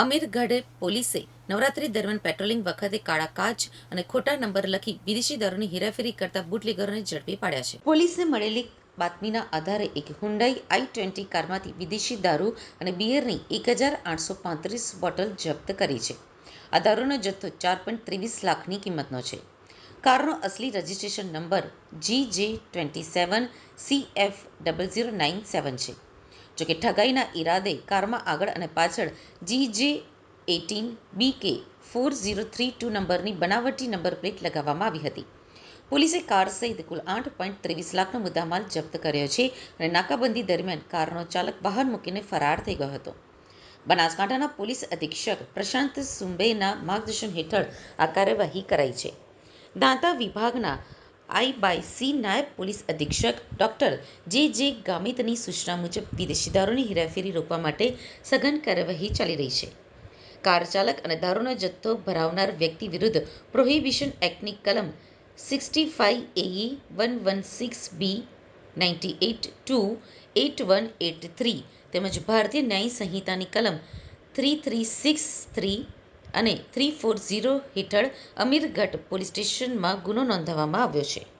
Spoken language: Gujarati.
અમીરગઢ પોલીસે નવરાત્રી દરમિયાન પેટ્રોલિંગ વખતે કાળા કાચ અને ખોટા નંબર લખી વિદેશી દારૂની હેરાફેરી કરતા બુટલેગરોને ઝડપી પાડ્યા છે. પોલીસને મળેલી બાતમીના આધારે એક હુંડાઈ આઈ ટ્વેન્ટી કારમાંથી વિદેશી દારૂ અને બિયરની એક હજાર આઠસો પાંત્રીસ બોટલ જપ્ત કરી છે. આ દારૂનો જથ્થો ચાર પોઈન્ટ ત્રેવીસ લાખની કિંમતનો છે. કારનો અસલી registration number G J twenty seven C F double zero nine seven છે. જોકે ઠગાઈના ઈરાદે કારમાં આગળ અને પાછળ જી જે એટીન બી કે ફોર ઝીરો થ્રી ટુ નંબરની બનાવટી નંબર પ્લેટ લગાવવામાં આવી હતી. પોલીસે કાર સહિત કુલ આઠ પોઈન્ટ ત્રેવીસ લાખનો મુદ્દામાલ જપ્ત કર્યો છે અને નાકાબંધી દરમિયાન કારનો ચાલક બહાર મૂકીને ફરાર થઈ ગયો હતો. બનાસકાંઠાના પોલીસ અધિક્ષક પ્રશાંત સુંબેના માર્ગદર્શન હેઠળ આ કાર્યવાહી કરાઈ છે. દાંતા વિભાગના આઈ બાય સી નાયબ પોલીસ અધિક્ષક ડોક્ટર જે જે ગામિતની સૂચના મુજબ વિદેશી દારૂની હેરાફેરી રોકવા માટે સઘન કાર્યવાહી ચાલી રહી છે. કાર ચાલક અને દારૂનો જથ્થો ભરાવનાર વ્યક્તિ વિરુદ્ધ પ્રોહિબિશન એક્ટની કલમ sixty five E one one six B ninety eight two eight one eight three તેમજ ભારતીય ન્યાય સંહિતાની કલમ થ્રી થ્રી સિક્સ થ્રી અને થ્રી ફોર ઝીરો હેઠળ અમીરગઢ પોલીસ સ્ટેશનમાં ગુનો નોંધવામાં આવ્યો છે.